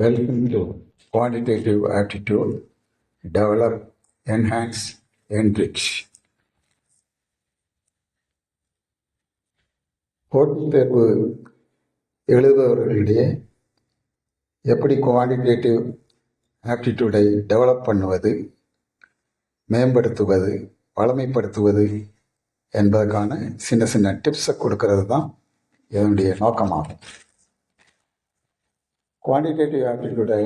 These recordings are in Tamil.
Welcome to Quantitative Aptitude Develop, Enhance, Enrich. போட்டித் தேர்வு எழுதுபவர்களிடையே எப்படி குவான்டிடேட்டிவ் ஆப்டிடியூடை டெவலப் பண்ணுவது மேம்படுத்துவது வளமைப்படுத்துவது என்பதற்கான சின்ன சின்ன டிப்ஸை கொடுக்கறது தான் இதனுடைய நோக்கமாகும். குவான்டிடேட்டிவ் ஆப்டிடியூடை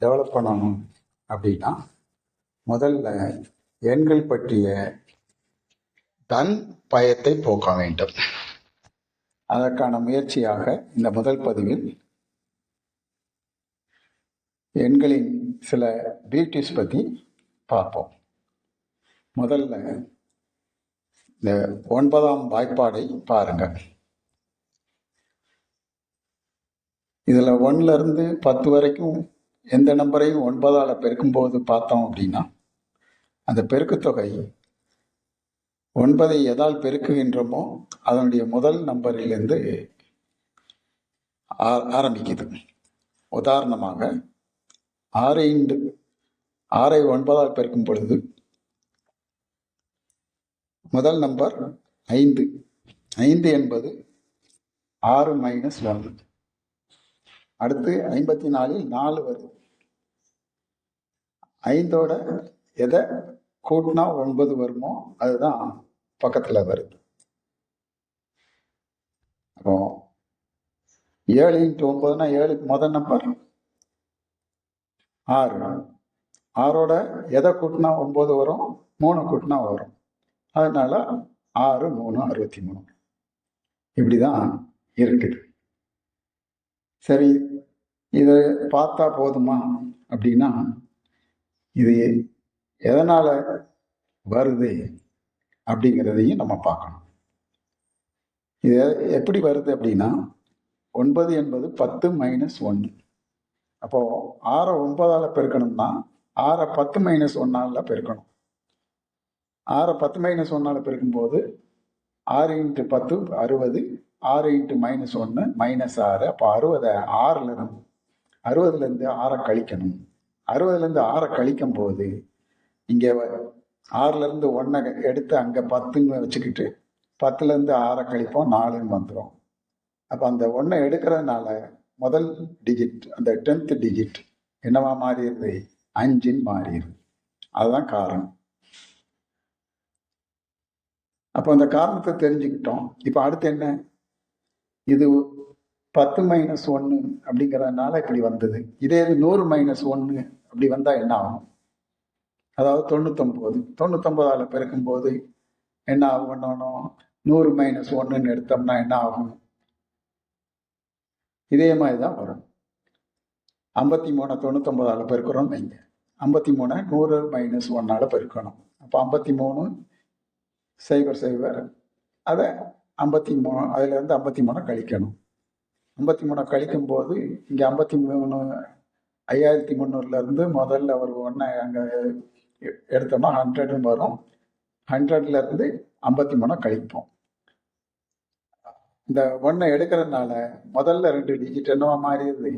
டெவலப் பண்ணணும் அப்படின்னா முதல்ல எண்கள் பற்றிய தன் பயத்தை போக்க வேண்டும். அதற்கான முயற்சியாக இந்த முதல் பதிவில் எண்களின் சில பியூட்டிஸ் பற்றி பார்ப்போம். முதல்ல இந்த ஒன்பதாம் வாய்ப்பாடை பாருங்கள். இதில் ஒன்னுல பத்து வரைக்கும் எந்த நம்பரையும் ஒன்பதால் பெருக்கும்போது பார்த்தோம் அப்படின்னா அந்த பெருக்குத்தொகை ஒன்பதை எதால் பெருக்குகின்றோமோ அதனுடைய முதல் நம்பரிலிருந்து ஆ- ஆரம்பிக்குது. உதாரணமாக ஆறு இண்டு ஆறை ஒன்பதால் பெருக்கும் பொழுது முதல் நம்பர் ஐந்து. ஐந்து என்பது ஆறு மைனஸ் ஒன்று அடுத்து ஐம்பத்தி நாலில் நாலு வருது ஐந்தோட எதை கூட்டினா ஒன்பது வருமோ அதுதான் பக்கத்தில் வருது. அப்போ ஏழு இன்ட்டு ஒன்பதுனா ஏழுக்கு முதல் நம்பர் ஆறு. ஆறோட எதை கூட்டினா ஒன்பது வரும் மூணு கூட்டினா வரும். அதனால ஆறு மூணு அறுபத்தி மூணு. இப்படி தான் இருக்குது சரி இதை பார்த்தா போதுமா? அப்படின்னா இது எதனால் வருது அப்படிங்கிறதையும் நம்ம பார்க்கணும். இது எப்படி வருது அப்படின்னா ஒன்பது என்பது பத்து மைனஸ் ஒன்று. அப்போது ஆறை ஒன்பதால் பெருக்கணும்னா ஆறை பத்து மைனஸ் ஒன்றால் பெருக்கணும். ஆறை பத்து மைனஸ் ஒன்றால் பெருக்கும்போது ஆறு இன்ட்டு பத்து அறுபது ஆறு இன்ட்டு மைனஸ் ஒன்று மைனஸ் ஆறு. அப்போ அறுபதை ஆறில் இருந்து அறுபதுலேருந்து ஆறை கழிக்கணும். அறுபதுலேருந்து ஆறை கழிக்கும் போது இங்கே ஆறுலேருந்து ஒன்றை எடுத்து அங்கே பத்துன்னு வச்சுக்கிட்டு பத்துலேருந்து ஆறை கழிப்போம் நாலுன்னு வந்துடும் அப்போ அந்த ஒன்றை எடுக்கிறதுனால முதல் டிஜிட் அந்த டென்த்து டிஜிட் என்னவா மாறிடுது? அஞ்சுன்னு மாறிடுது. அதுதான் காரணம். அப்போ அந்த காரணத்தை தெரிஞ்சுக்கிட்டோம். இப்போ அடுத்து என்ன? இது பத்து மைனஸ் ஒன்று அப்படிங்கிறதுனால இப்படி வந்தது. இதே இது நூறு மைனஸ் ஒன்று அப்படி வந்தால் என்ன ஆகும்? அதாவது தொண்ணூத்தொம்பது தொண்ணூத்தொம்பதால் பெருக்கும்போது என்ன ஆகும் பண்ணணும் நூறு மைனஸ் ஒன்றுன்னு எடுத்தோம்னா என்ன ஆகும்? இதே மாதிரி தான் வரும். ஐம்பத்தி மூணை தொண்ணூத்தொம்பதால் பெருக்கிறோம் வைங்க. ஐம்பத்தி மூணை நூறு மைனஸ் ஒன்னால் பெருக்கணும். அப்போ ஐம்பத்தி மூணு சைபர் சைபர். அதை ஐம்பத்தி மூணு அதுலேருந்து ஐம்பத்தி மூணை கழிக்கணும். ஐம்பத்தி மூணை கழிக்கும் போது இங்கே ஐம்பத்தி மூணு ஐயாயிரத்தி முந்நூறுலேருந்து முதல்ல ஒரு ஒன்றை அங்கே எடுத்தோம்னா ஹண்ட்ரட்னு வரும். ஹண்ட்ரட்லேருந்து ஐம்பத்தி மூணை கழிப்போம். இந்த ஒன்றை எடுக்கிறதுனால முதல்ல ரெண்டு டிஜிட் என்னவா மாறிடுது?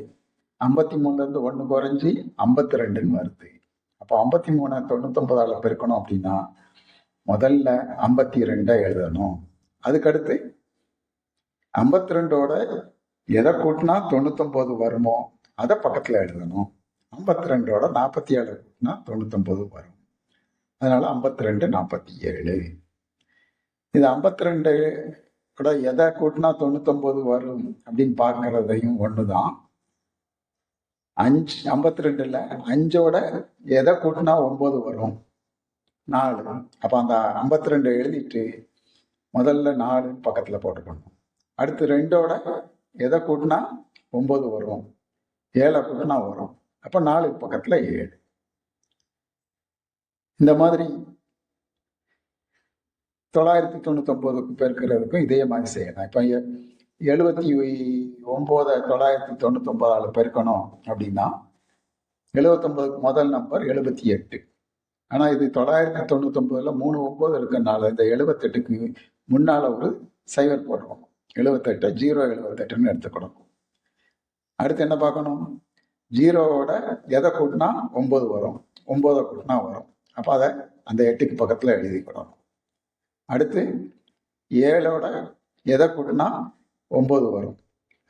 ஐம்பத்தி மூணுலேருந்து ஒன்று குறைஞ்சி ஐம்பத்தி ரெண்டுன்னு வருது. அப்போ ஐம்பத்தி மூணை தொண்ணூத்தொம்பதால் பெருக்கணும் அப்படின்னா முதல்ல ஐம்பத்தி ரெண்டை எழுதணும். அதுக்கடுத்து ஐம்பத்தி ரெண்டோட எதை கூட்டினா தொண்ணூத்தொம்பது வருமோ அதை பக்கத்தில் எழுதணும். ஐம்பத்தி ரெண்டோட நாற்பத்தி ஏழு கூட்டினா தொண்ணூத்தொம்பது வரும். அதனால ஐம்பத்தி ரெண்டு நாற்பத்தி ஏழு இது ஐம்பத்தி ரெண்டு கூட எதை கூட்டினா தொண்ணூத்தொம்பது வரும் அப்படின்னு பார்க்கறதையும் ஒன்று தான் அஞ்சு ஐம்பத்தி ரெண்டில் அஞ்சோட எதை கூட்டினா ஒம்பது வரும்? நாலு. அப்போ அந்த ஐம்பத்தி ரெண்டு எழுதிட்டு முதல்ல நாலு பக்கத்தில் போட்டுக்கணும். அடுத்து ரெண்டோட எதை கூட்டினா ஒம்பது வரும். ஏழை கூட்டினா வரும். அப்போ நாலு பக்கத்தில் ஏழு. இந்த மாதிரி தொள்ளாயிரத்தி தொண்ணூத்தொம்போதுக்கு பெருக்கிறதுக்கும் இதே மாதிரி செய்யலாம் இப்போ எழுபத்தி ஒம்போதை தொள்ளாயிரத்தி தொண்ணூத்தொம்போதால் பெருக்கணும் அப்படின்னா எழுபத்தொம்போதுக்கு முதல் நம்பர் எழுபத்தி எட்டு. ஆனால் இது தொள்ளாயிரத்தி தொண்ணூத்தொம்போதில் மூணு ஒம்பது இருக்கறனால இந்த எழுபத்தெட்டுக்கு முன்னால் ஒரு சைவர் போடுறோம். எழுபத்தெட்டு ஜீரோ எழுபத்தெட்டுன்னு எடுத்துக்கணும். அடுத்து என்ன பார்க்கணும்? ஜீரோவோட எதை கூட்டினா ஒம்பது வரும். ஒம்போதை கூட்டினா வரும். அப்போ அதை அந்த எட்டுக்கு பக்கத்தில் எழுதிக்கணும். அடுத்து ஏழோட எதை கூட்டினா ஒம்பது வரும்.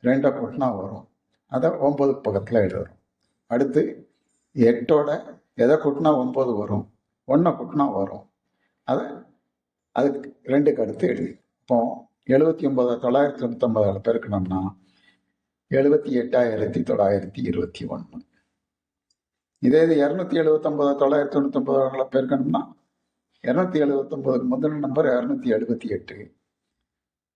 ரெண்டை கூட்டினா வரும். அதை ஒம்பது பக்கத்தில் எழுதுறோம் அடுத்து எட்டோட எதை கூட்டினா ஒம்பது வரும்? ஒன்றை கூட்டினா வரும். அதை அதுக்கு ரெண்டுக்கு அடுத்து எழுதி. இப்போ எழுபத்தி ஒன்பது தொள்ளாயிரத்தி தொண்ணூத்தொம்பதால் பெருக்கணும்னா எழுபத்தி எட்டாயிரத்தி தொள்ளாயிரத்தி இருபத்தி ஒன்று. இதே இது இரநூத்தி எழுபத்தொம்பது தொள்ளாயிரத்தி தொண்ணூத்தொம்பதில் பெருக்கணும்னா இரநூத்தி எழுபத்தொம்பதுக்கு முதல் நம்பர் இரநூத்தி எழுபத்தி எட்டு.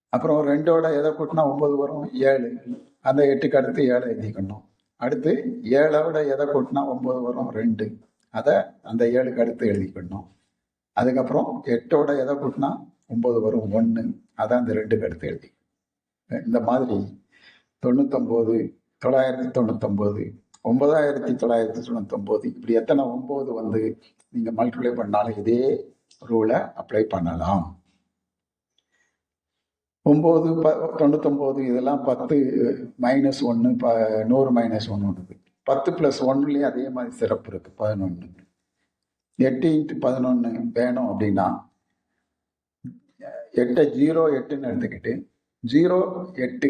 அப்புறம் ரெண்டோட எதை கூட்டினா ஒம்பது வரும்? ஏழு. அந்த எட்டுக்கு அடுத்து ஏழை எழுதிக்கணும் அடுத்து ஏழோட எதை கூட்டினா ஒம்பது வரும்? ரெண்டு. அதை அந்த ஏழுக்கு அடுத்து எழுதிக்கணும். அதுக்கப்புறம் எட்டோட எதை கூட்டினா ஒம்பது வரும் ஒன்று அதான் அந்த ரெண்டுக்கு எடுத்து எழுதி. இந்த மாதிரி தொண்ணூத்தொம்பது தொள்ளாயிரத்தி தொண்ணூத்தொம்பது ஒன்பதாயிரத்தி தொள்ளாயிரத்தி தொண்ணூத்தொம்பது இப்படி எத்தனை ஒம்பது வந்து நீங்கள் மல்டிப்ளை பண்ணாலும் இதே ரூலை அப்ளை பண்ணலாம். ஒம்பது ப தொண்ணூத்தொம்பது இதெல்லாம் பத்து மைனஸ் ஒன்று ப நூறு மைனஸ் ஒன்று இருக்குது பத்து ப்ளஸ் ஒன்றுலேயும் அதே மாதிரி சிறப்பு இருக்குது பதினொன்று எட்டு இன்ட்டு பதினொன்று வேணும் அப்படின்னா எட்டை ஜீரோ எட்டுன்னு எடுத்துக்கிட்டு ஜீரோ எட்டு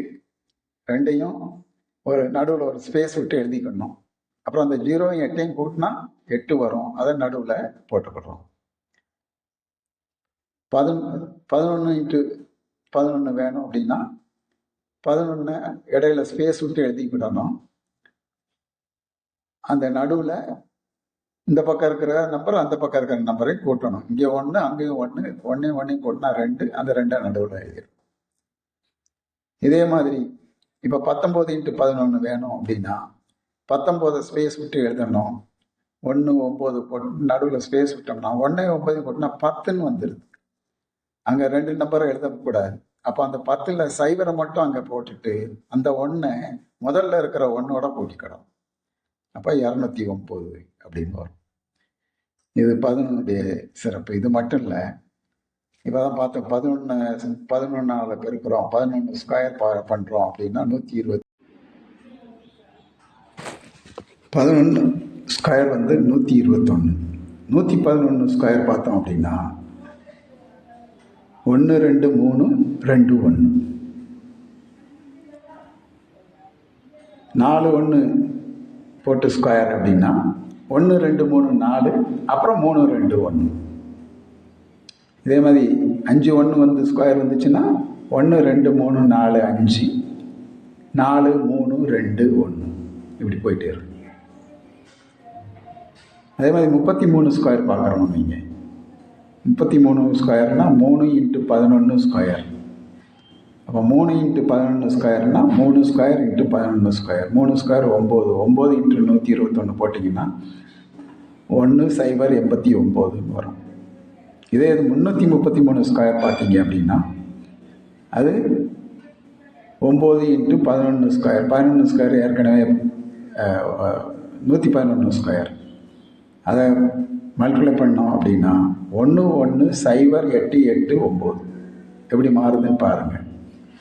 ரெண்டையும் ஒரு நடுவில் ஒரு ஸ்பேஸ் விட்டு எழுதிக்கணும். அப்புறம் அந்த ஜீரோவும் எட்டையும் கூட்டினா எட்டு வரும். அதை நடுவில் போட்டுக்கிறோம் பதினொன்று பதினொன்று இன்ட்டு பதினொன்று வேணும் அப்படின்னா பதினொன்று இடையில ஸ்பேஸ் விட்டு எழுதிக்கிடணும். அந்த நடுவில் இந்த பக்கம் இருக்கிற நம்பர் அந்த பக்கம் இருக்கிற நம்பரை கூட்டணும். இங்கே ஒன்று அங்கேயும் ஒன்று ஒன்றையும் ஒன்றையும் கூட்டினா ரெண்டு அந்த ரெண்டை நடுவில் எழுதிடும் இதே மாதிரி இப்போ பத்தொம்போது இன்ட்டு பதினொன்று வேணும் அப்படின்னா பத்தொம்போது ஸ்பேஸ் விட்டு எழுதணும். ஒன்று ஒம்பது போட்டு நடுவில் ஸ்பேஸ் விட்டோம்னா ஒன்றே ஒம்பது கூட்டினா பத்துன்னு வந்துடுது அங்கே ரெண்டு நம்பரும் எழுதக்கூடாது அப்போ அந்த பத்தில் சைவரை மட்டும் அங்கே போட்டுட்டு அந்த ஒன்று முதல்ல இருக்கிற ஒன்னோட கூட்டிக்கணும் அப்போ இரநூத்தி ஒம்பது அப்படின்னு வரும். இது பதினொன்னுடைய சிறப்பு. இது மட்டும் இல்லை இப்போ தான் பார்த்தோம் பதினொன்று பதினொன்றால் பெருக்கிறோம் பதினொன்று ஸ்கொயர் பண்ணுறோம் அப்படின்னா நூற்றி இருபத்தி பதினொன்று ஸ்கொயர் வந்து நூற்றி இருபத்தொன்று நூற்றி பதினொன்று ஸ்கொயர் பார்த்தோம் அப்படின்னா ஒன்று ரெண்டு மூணு ரெண்டு ஒன்று நாலு ஒன்று போட்டு ஸ்கொயர் அப்படின்னா ஒன்று ரெண்டு மூணு நாலு அப்புறம் மூணு ரெண்டு ஒன்று இதே மாதிரி அஞ்சு ஒன்று வந்து ஸ்கொயர் வந்துச்சுன்னா ஒன்று ரெண்டு மூணு நாலு அஞ்சு நாலு மூணு ரெண்டு ஒன்று இப்படி போயிட்டே இருக்கும் அதே மாதிரி முப்பத்தி மூணு ஸ்கொயர் பார்க்குறோம் நீங்கள் முப்பத்தி மூணு ஸ்கொயர்னால் மூணு இன்ட்டு பதினொன்று ஸ்கொயர் அப்போ மூணு இன்ட்டு பதினொன்று ஸ்கொயர்னால் மூணு ஸ்கொயர் இன்ட்டு பதினொன்று ஸ்கொயர் மூணு ஸ்கொயர் ஒம்பது. ஒம்பது இன்ட்டு நூற்றி இருபத்தொன்று போட்டிங்கன்னா ஒன்று சைபர் எண்பத்தி ஒம்போதுன்னு வரும். இதே இது முந்நூற்றி முப்பத்தி மூணு ஸ்கொயர் பார்த்தீங்க அப்படின்னா அது ஒம்பது இன்ட்டு பதினொன்று ஸ்கொயர் பதினொன்று ஸ்கொயர் ஏற்கனவே நூற்றி பதினொன்று ஸ்கொயர் அதை மல்டிப்ளை பண்ணோம் அப்படின்னா ஒன்று ஒன்று சைபர் எட்டு எட்டு ஒம்பது. எப்படி மாறுதுன்னு பாருங்கள்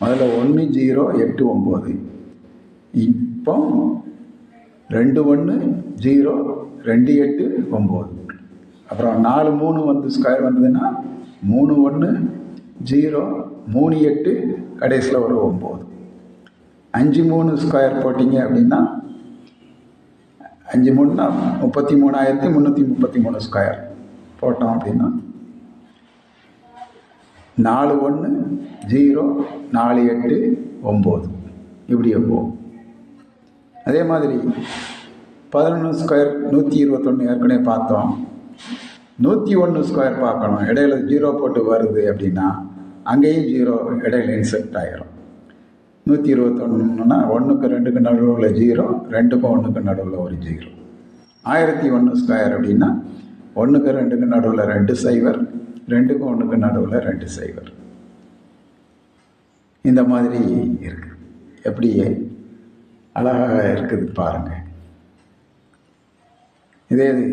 முதல்ல ஒன்று ஜீரோ எட்டு ஒம்பது. இப்போ ரெண்டு ஒன்று ஜீரோ ரெண்டு எட்டு ஒம்பது. அப்புறம் நாலு மூணு வந்து ஸ்கொயர் வந்ததுன்னா மூணு ஒன்று ஜீரோ மூணு எட்டு கடைசியில் ஒரு ஒம்பது. அஞ்சு மூணு ஸ்கொயர் போட்டிங்க அப்படின்னா அஞ்சு மூணுனா முப்பத்தி மூணாயிரத்தி முந்நூற்றி முப்பத்தி மூணு ஸ்கொயர் போட்டோம் அப்படின்னா நாலு ஒன்று ஜீரோ நாலு எட்டு ஒம்பது. இப்படியே போகும். அதே மாதிரி பதினொன்று ஸ்கொயர் நூற்றி இருபத்தொன்று ஏற்கனவே பார்த்தோம். நூற்றி ஒன்று ஸ்கொயர் பார்க்கணும். இடையில ஜீரோ போட்டு வருது அப்படின்னா அங்கேயும் ஜீரோ இடையில இன்செக்ட் ஆகிரும் நூற்றி இருபத்தொன்னுனா ஒன்றுக்கு ரெண்டுக்கு நடுவில் ஜீரோ ரெண்டுக்கும் ஒன்றுக்கு நடுவில் ஒரு ஜீரோ ஆயிரத்தி ஒன்று ஸ்கொயர் அப்படின்னா ஒன்றுக்கு ரெண்டுக்கு நடுவில் ரெண்டு சைவர் ரெண்டுக்கும் ஒன்றுக்கு நடுவில் ரெண்டு சைவர் இந்த மாதிரி இருக்குது எப்படி அழகாக இருக்குது பாருங்கள் இதே இது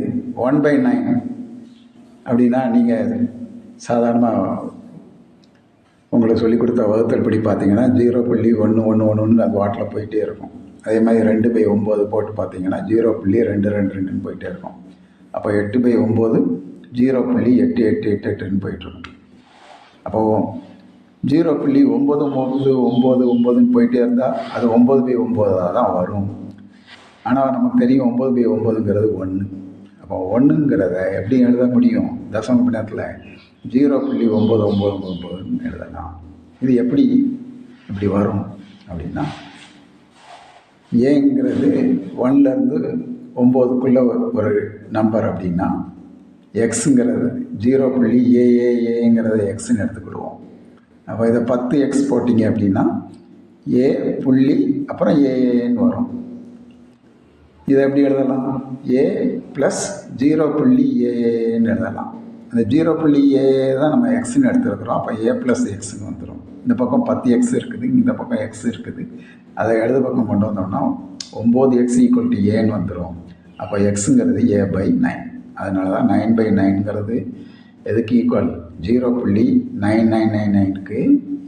ஒன் பை நைன் அப்படின்னா நீங்கள் சாதாரணமாக உங்களுக்கு சொல்லிக் கொடுத்த வகுத்தல் படி பார்த்தீங்கன்னா ஜீரோ புள்ளி ஒன்று ஒன்று ஒன்று ஒன்று அது வாட்டில் போயிட்டே இருக்கும். அதே மாதிரி ரெண்டு பை ஒம்பது போட்டு பார்த்தீங்கன்னா ஜீரோ புள்ளி ரெண்டு ரெண்டு ரெண்டுன்னு போயிட்டே இருக்கும். அப்போ எட்டு பை ஒம்பது ஜீரோ புள்ளி எட்டு எட்டு எட்டு எட்டுன்னு போயிட்டுருக்கும் அப்போது ஜீரோ புள்ளி ஒம்பது ஒம்பது ஒம்பது ஒம்பதுன்னு போயிட்டே இருந்தால் அது ஒம்பது பை ஒம்பதாக தான் வரும். ஆனால் நமக்கு தெரியும் ஒம்பது பை ஒம்பதுங்கிறது ஒன்று அப்போ ஒன்றுங்கிறத எப்படி எழுத முடியும்? தசம நேரத்தில் ஜீரோ புள்ளி ஒம்பது ஒம்பது ஒம்பதுன்னு எழுதலாம். இது எப்படி? இப்படி வரும் அப்படின்னா ஏங்கிறது ஒன்லேருந்து ஒம்போதுக்குள்ளே ஒரு நம்பர் அப்படின்னா எக்ஸுங்கிறது ஜீரோ புள்ளி ஏஏஏங்கிறத எக்ஸ்ன்னு எடுத்துக்கிடுவோம். அப்போ இதை பத்து எக்ஸ் போட்டிங்க அப்படின்னா ஏ புள்ளி அப்புறம் ஏஏன்னு வரும். இதை எப்படி எழுதலாம்? ஏ ப்ளஸ் ஜீரோ புள்ளி ஏஏன்னு எழுதலாம். அந்த ஜீரோ புள்ளி ஏ தான் நம்ம எக்ஸ்ன்னு எடுத்துருக்குறோம். அப்போ ஏ ப்ளஸ் எக்ஸ்ன்னு வந்துடும் இந்த பக்கம் பத்து எக்ஸ் இருக்குது இந்த பக்கம் எக்ஸ் இருக்குது. அதை இடது பக்கம் கொண்டு வந்தோம்னா ஒம்பது எக்ஸ் ஈக்குவல் டு ஏன்னு வந்துடும் அப்போ எக்ஸுங்கிறது ஏ பை நைன் அதனால தான் நைன் பை நைன்கிறது எதுக்கு ஈக்குவல் ஜீரோ புள்ளி நைன் நைன் நைன் நைனுக்கு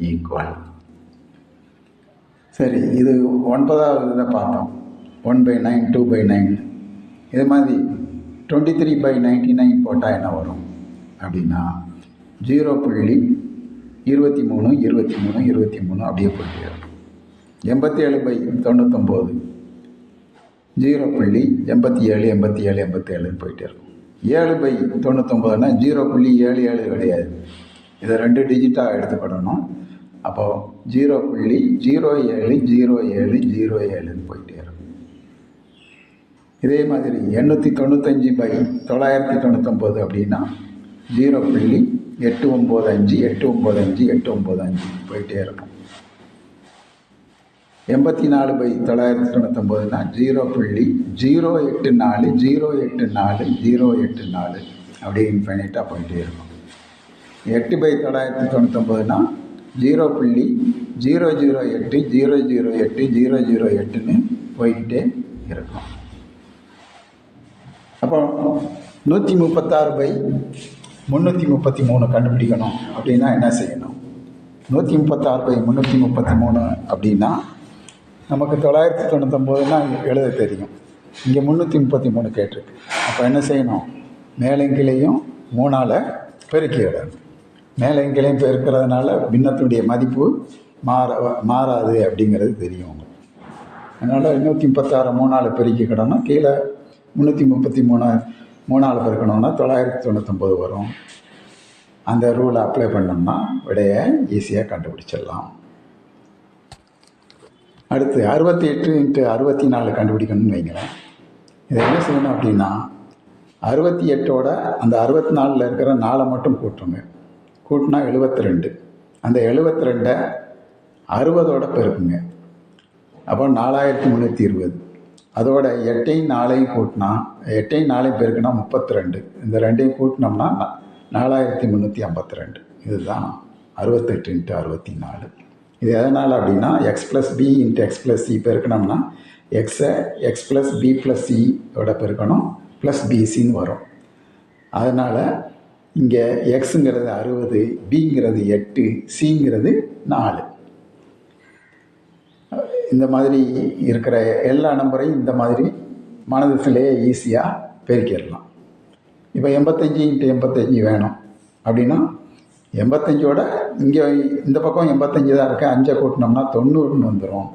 ஈக்குவல் சரி இது ஒன்பதாவது இதை பார்த்தோம். One by nine two by nine இது மாதிரி twenty three by ninety nine போட்டால் என்ன வரும்? அப்படின்னா ஜீரோ புள்ளி இருபத்தி மூணு இருபத்தி மூணு இருபத்தி மூணு அப்படியே போயிட்டே இருக்கும் எண்பத்தி ஏழு பை தொண்ணூத்தொம்பது. ஜீரோ புள்ளி எண்பத்தி ஏழு எண்பத்தி ஏழு எண்பத்தி ஏழுன்னு போயிட்டே இருக்கும். ஏழு பை தொண்ணூத்தொம்பதுனா ஜீரோ புள்ளி ஏழு ஏழு கிடையாது. இதை ரெண்டு டிஜிட்டாக எடுத்துக்கிடணும் அப்போது ஜீரோ புள்ளி ஜீரோ ஏழு ஜீரோ ஏழு ஜீரோ ஏழுன்னு போயிட்டே இருக்கும். இதே மாதிரி எண்ணூற்றி தொண்ணூத்தஞ்சு பை தொள்ளாயிரத்தி தொண்ணூத்தொம்பது அப்படின்னா ஜீரோ புள்ளி எட்டு ஒம்பது அஞ்சு எட்டு ஒம்பது அஞ்சு எட்டு ஒம்பது அஞ்சு போயிட்டே இருக்கும். எண்பத்தி நாலு பை தொள்ளாயிரத்தி தொண்ணூத்தொம்பதுனா ஜீரோ புள்ளி ஜீரோ எட்டு நாலு ஜீரோ எட்டு நாலு ஜீரோ எட்டு நாலு அப்படியே இன்ஃபைனைட்டாக போயிட்டே இருக்கும். எட்டு பை தொள்ளாயிரத்தி தொண்ணூத்தொம்பதுனா ஜீரோ புள்ளி ஜீரோ ஜீரோ எட்டு ஜீரோ ஜீரோ எட்டு ஜீரோ ஜீரோ எட்டுன்னு போய்கிட்டே இருக்கும். அப்போ நூற்றி முப்பத்தாறு பை முந்நூற்றி முப்பத்தி மூணு கண்டுபிடிக்கணும் அப்படின்னா என்ன செய்யணும்? நூற்றி முப்பத்தாறு பை முந்நூற்றி முப்பத்தி மூணு அப்படின்னா நமக்கு தொள்ளாயிரத்தி தொண்ணூத்தொம்போதுனா எழுத தெரியும். இங்கே முந்நூற்றி முப்பத்தி மூணு கேட்டிருக்கு. அப்போ என்ன செய்யணும்? மேலங்கிளையும் மூணால் பெருக்கிடணும் மேலங்கிளையும் பெருக்கிறதுனால பின்னத்துடைய மதிப்பு மாற மாறாது அப்படிங்கிறது தெரியும் உங்களுக்கு. அதனால் நூற்றி முப்பத்தாறு மூணால் பெருக்கிக்கிடணும் கீழே முந்நூற்றி முப்பத்தி மூணு மூணால் பெருக்கணும்னா தொள்ளாயிரத்தி தொண்ணூத்தொம்பது வரும். அந்த ரூலை அப்ளை பண்ணோம்னா விடையை ஈஸியாக கண்டுபிடிச்சிடலாம். அடுத்து அறுபத்தி எட்டு இன்ட்டு அறுபத்தி நாலு கண்டுபிடிக்கணும்னு வைங்களேன். இதை என்ன செய்யணும் அப்படின்னா அறுபத்தி எட்டோட அந்த அறுபத்தி நாலில் இருக்கிற நாளை மட்டும் கூட்டுங்க. கூட்டினா எழுபத்தி ரெண்டு அந்த எழுபத்தி ரெண்டை அறுபதோட பெருக்குங்க. அப்போ நாலாயிரத்தி முந்நூற்றி இருபது. அதோட எட்டையும் நாளையும் கூட்டினா எட்டையும் நாளையும் பெருக்குனா முப்பத்தி ரெண்டு இந்த ரெண்டையும் கூட்டினோம்னா நாலாயிரத்தி முந்நூற்றி ஐம்பத்தி ரெண்டு இதுதான் அறுபத்தெட்டு இன்ட்டு அறுபத்தி நாலு இது எதனால் அப்படின்னா x plus b into x plus c பெருக்கணும்னா எக்ஸை எக்ஸ் ப்ளஸ் பி ப்ளஸ் சியோட பெருக்கணும் ப்ளஸ் பிசின்னு வரும். அதனால் இங்கே எக்ஸுங்கிறது அறுபது பிங்கிறது எட்டு சிங்கிறது நாலு. இந்த மாதிரி இருக்கிற எல்லா நம்பரையும் இந்த மாதிரி மனதிலேயே ஈஸியாக பெருக்கிடலாம். இப்போ எண்பத்தஞ்சு இன்ட்டு எண்பத்தஞ்சு வேணும். அப்படின்னா எண்பத்தஞ்சோட இங்கே இந்த பக்கம் எண்பத்தஞ்சு தான் இருக்குது அஞ்சை கூட்டினோம்னா தொண்ணூறுன்னு வந்துடும்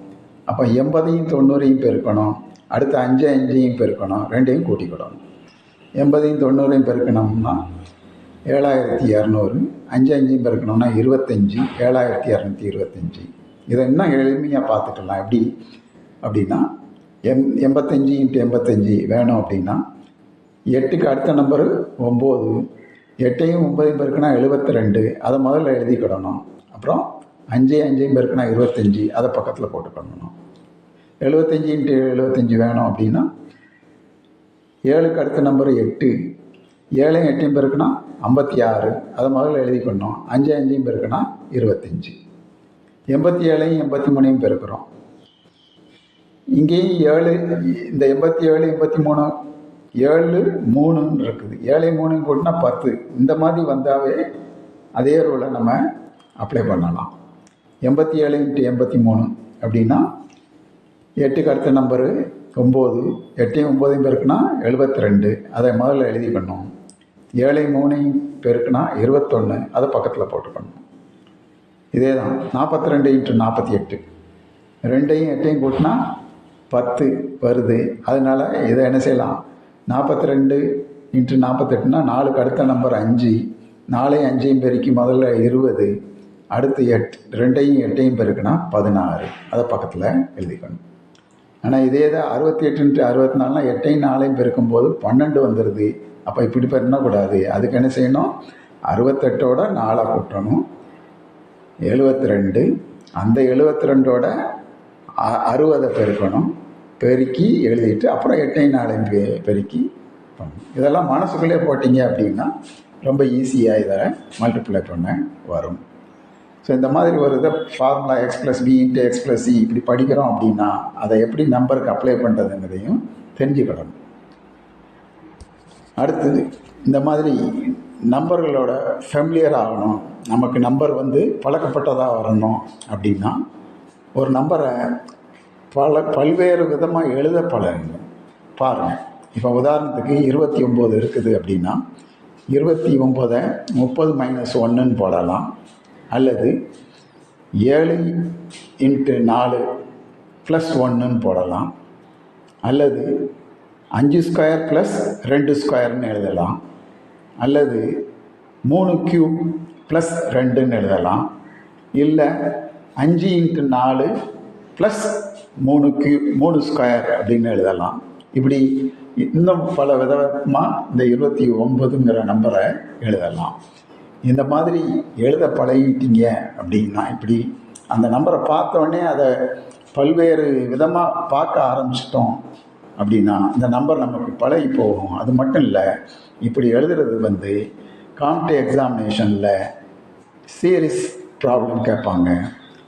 அப்போ எண்பதையும் தொண்ணூறையும் பெருக்கணும். அடுத்து அஞ்சு அஞ்சையும் பெருக்கணும். ரெண்டையும் கூட்டிக்கிடணும் எண்பதையும் தொண்ணூறையும் பெருக்கணும்னா ஏழாயிரத்தி இரநூறு அஞ்சு அஞ்சையும் பெருக்கணும்னா இருபத்தஞ்சி. ஏழாயிரத்தி இரநூத்தி இருபத்தஞ்சி. இதை இன்னும் எளிமையாக பார்த்துக்கலாம். எப்படி? அப்படின்னா எம் எண்பத்தஞ்சு இன்ட்டு எண்பத்தஞ்சு வேணும் அப்படின்னா எட்டுக்கு அடுத்த நம்பரு ஒம்பது. எட்டையும் ஒம்பதையும் பெருக்கினா எழுபத்தி ரெண்டு அதை முதல்ல எழுதிக்கிடணும் அப்புறம் அஞ்சு அஞ்சையும் பெருக்குனா இருபத்தஞ்சி. அதை பக்கத்தில் போட்டுக்கணும் எழுபத்தஞ்சி இன்ட்டு எழுபத்தஞ்சி வேணும் அப்படின்னா ஏழுக்கு அடுத்த நம்பர் எட்டு. ஏழையும் எட்டையும் பெருக்குனா ஐம்பத்தி ஆறு அதை முதல்ல எழுதிக்கணும் அஞ்சு அஞ்சையும் பெருக்குனா இருபத்தஞ்சி. எண்பத்தி ஏழையும் எண்பத்தி மூணையும் பெருக்கிறோம். இங்கேயும் ஏழு இந்த எண்பத்தி ஏழு எண்பத்தி மூணு ஏழு மூணுன்னு இருக்குது. ஏழை மூணு கூட்டினா பத்து. இந்த மாதிரி வந்தாவே அதே ரூலை நம்ம அப்ளை பண்ணலாம். எண்பத்தி ஏழு இன்ட்டு எண்பத்தி மூணு அப்படின்னா எட்டுக்கு அடுத்த நம்பரு ஒம்பது. எட்டையும் ஒம்போதையும் பெருக்குனா எழுபத்தி ரெண்டு. அதை முதல்ல எழுதிக்கணும் ஏழையும் மூணையும் பெருக்குனா இருபத்தொன்று அதை பக்கத்தில் போட்டுக்கணும் இதே தான் நாற்பத்தி ரெண்டு இன்ட்டு நாற்பத்தி எட்டு. ரெண்டையும் எட்டையும் கூட்டினா பத்து வருது. அதனால் இதை என்ன செய்யலாம்? நாற்பத்தி ரெண்டு இன்ட்டு நாற்பத்தெட்டுனா நாலுக்கு அடுத்த நம்பர் அஞ்சு. நாலையும் அஞ்சையும் பெருக்கி முதல்ல இருபது. அடுத்து எட்டு ரெண்டையும் எட்டையும் பெருக்குனா பதினாறு. அதை பக்கத்தில் எழுதிக்கணும். ஆனால் இதே தான் அறுபத்தி எட்டுன்ட்டு அறுபத்தி நாலுனா எட்டையும் நாளையும் பெருக்கும்போது பன்னெண்டு வந்துடுது அப்போ இப்படி பண்ணக்கூடாது அதுக்கு என்ன செய்யணும்? அறுபத்தெட்டோட நாளாக கூட்டணும். எழுபத்தி ரெண்டு அந்த எழுபத்தி ரெண்டோட அ- அறுபதை பெருக்கணும். பெருக்கி எழுதிட்டு அப்புறம் எட்டையும் நாளையும் பெ பெருக்கி பண்ணணும் இதெல்லாம் மனசுக்குள்ளே போட்டிங்க அப்படின்னா ரொம்ப ஈஸியாக இதை மல்டிப்ளை பண்ண வரும். ஸோ இந்த மாதிரி ஒரு இதை formula x plus b into x plus c இப்படி படிக்கிறோம் அப்படின்னா அதை எப்படி நம்பருக்கு அப்ளை பண்ணுறதுங்கிறதையும் தெரிஞ்சுக்கிடணும் அடுத்தது இந்த மாதிரி நம்பர்களோட ஃபெமிலியர் ஆகணும். நமக்கு நம்பர் வந்து பழக்கப்பட்டதாக வரணும் அப்படின்னா ஒரு நம்பரை பல பல்வேறு விதமாக எழுத பழகுங்க பாருங்கள் இப்போ உதாரணத்துக்கு இருபத்தி ஒம்பது இருக்குது அப்படின்னா இருபத்தி ஒம்போதை முப்பது மைனஸ் ஒன்றுன்னு போடலாம். அல்லது ஏழு இன்ட்டு நாலு ப்ளஸ் ஒன்றுன்னு போடலாம். அல்லது அஞ்சு ஸ்கொயர் ப்ளஸ் ரெண்டு ஸ்கொயர்னு எழுதலாம். அல்லது மூணு க்யூ ப்ளஸ் ரெண்டுன்னு எழுதலாம். இல்லை அஞ்சு இன்ட்டு நாலு ப்ளஸ் மூணு கியூ மூணு ஸ்கொயர் அப்படின்னு எழுதலாம். இப்படி இன்னும் பல விதமாக இந்த இருபத்தி ஒம்பதுங்கிற நம்பரை எழுதலாம். இந்த மாதிரி எழுத பழகிட்டீங்க அப்படின்னா இப்படி அந்த நம்பரை பார்த்தோடனே அதை பல்வேறு விதமாக பார்க்க ஆரம்பிச்சிட்டோம் அப்படின்னா இந்த நம்பர் நமக்கு பழகி போகும். அது மட்டும் இல்லை இப்படி எழுதுறது வந்து காம்படி எக்ஸாமினேஷனில் சீரிஸ் ப்ராப்ளம் கேட்பாங்க.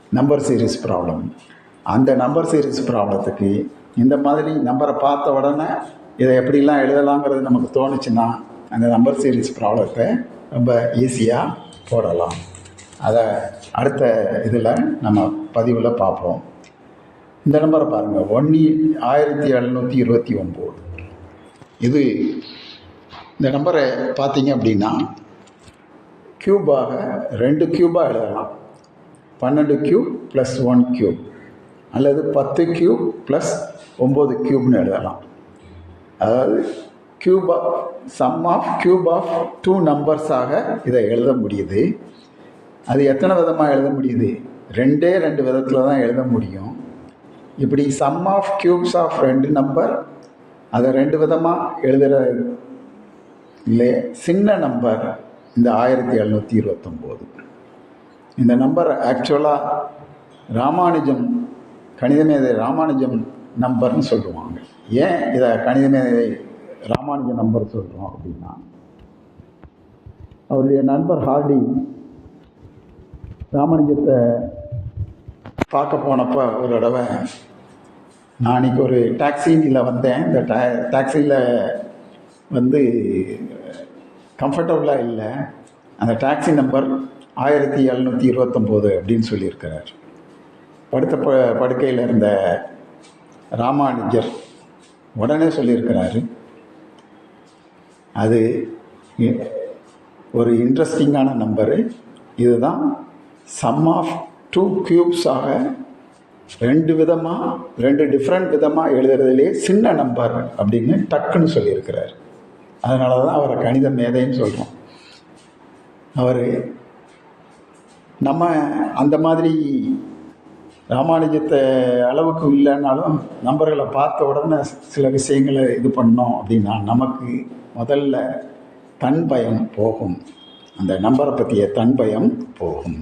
நம்பர் சீரிஸ் ப்ராப்ளம் அந்த நம்பர் சீரிஸ் ப்ராப்ளத்துக்கு இந்த மாதிரி நம்பரை பார்த்த உடனே இதை எப்படிலாம் எழுதலாங்கிறது நமக்கு தோணுச்சுன்னா அந்த நம்பர் சீரிஸ் ப்ராப்ளத்தை ரொம்ப ஈஸியாக போடலாம். அதை அடுத்த இதில் நம்ம பதிவில் பார்ப்போம். இந்த நம்பரை பாருங்கள் ஒன்று ஆயிரத்தி எழுநூற்றி இருபத்தி ஒம்பது இது இந்த நம்பரை பார்த்தீங்க அப்படின்னா க்யூபாக ரெண்டு க்யூபாக எழுதலாம். பன்னெண்டு க்யூப் ப்ளஸ் ஒன் க்யூப் அல்லது பத்து க்யூப் ப்ளஸ் ஒம்பது க்யூப்னு எழுதலாம். அதாவது cube of sum of cube of two நம்பர்ஸாக இதை எழுத முடியுது. அது எத்தனை விதமாக எழுத முடியுது? ரெண்டே ரெண்டு விதத்தில் தான் எழுத முடியும். இப்படி சம் ஆஃப் க்யூப்ஸ் ஆஃப் ரெண்டு நம்பர் அதை ரெண்டு விதமாக எழுதுகிற இல்லை சின்ன நம்பர் இந்த ஆயிரத்தி எழுநூற்றி இருபத்தொம்போது. இந்த நம்பர் ஆக்சுவலாக ராமானுஜம் கணிதமேதை ராமானுஜம் நம்பர்னு சொல்லுவாங்க. ஏன் இதை கணிதமேதை ராமானுஜ நம்பர் சொல்கிறோம் அப்படின்னா அவருடைய நண்பர் ஹார்டி ராமானுஜத்தை பார்க்க போனப்போ ஒரு தடவை நான் அன்றைக்கி ஒரு டாக்ஸியில் வந்தேன். இந்த டா டாக்ஸியில் வந்து கம்ஃபர்டபுளாக இல்லை. அந்த டாக்ஸி நம்பர் ஆயிரத்தி எழுநூற்றி இருபத்தொம்போது அப்படின்னு சொல்லியிருக்கிறார். படுத்த ப படுக்கையில் இருந்த ராமானுஜர் உடனே சொல்லியிருக்கிறாரு அது இ- ஒரு இன்ட்ரெஸ்டிங்கான நம்பரு இதுதான் சம் ஆஃப் டூ க்யூப்ஸாக ரெண்டு விதமாக ரெண்டு டிஃப்ரெண்ட் விதமாக எழுதுறதுலேயே சின்ன நம்பர் அப்படின்னு டக்குன்னு சொல்லியிருக்கிறார். அதனால தான் அவரை கணித மேதைன்னு சொல்கிறோம் அவர் நம்ம அந்த மாதிரி ராமானுஜத்தை அளவுக்கு இல்லைன்னாலும் நம்பர்களை பார்த்த உடனே சில விஷயங்களை இது பண்ணோம் அப்படின்னா நமக்கு முதல்ல தன் பயம் போகும். அந்த நம்பரை பற்றிய தன் பயம் போகும்.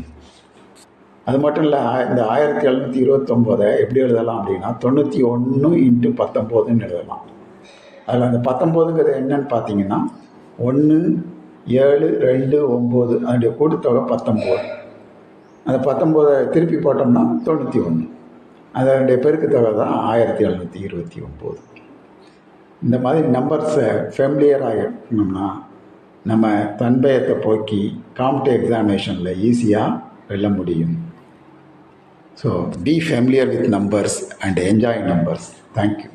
அது மட்டும் இல்லை இந்த ஆயிரத்தி எழுநூற்றி இருபத்தொம்போதை எப்படி எழுதலாம் அப்படின்னா தொண்ணூற்றி ஒன்று இன்ட்டு பத்தொம்போதுன்னு எழுதலாம். அதில் அந்த பத்தொம்போதுங்கிறது என்னன்னு பார்த்தீங்கன்னா ஒன்று ஏழு ரெண்டு ஒம்பது அதனுடைய கூட்டுத்தொகை பத்தொம்போது. அந்த பத்தொம்போதை திருப்பி போட்டோம்னா தொண்ணூற்றி ஒன்று. அதனுடைய பெருக்குத்தொகை தான் ஆயிரத்தி எழுநூற்றி இருபத்தி ஒம்பது. இந்த மாதிரி நம்பர்ஸை ஃபேமிலியராக இருக்கணும்னா நம்ம தன்பயத்தை போக்கி காம்படி எக்ஸாமினேஷனில் ஈஸியாக வெல்ல முடியும். So be familiar with numbers and enjoy numbers thank you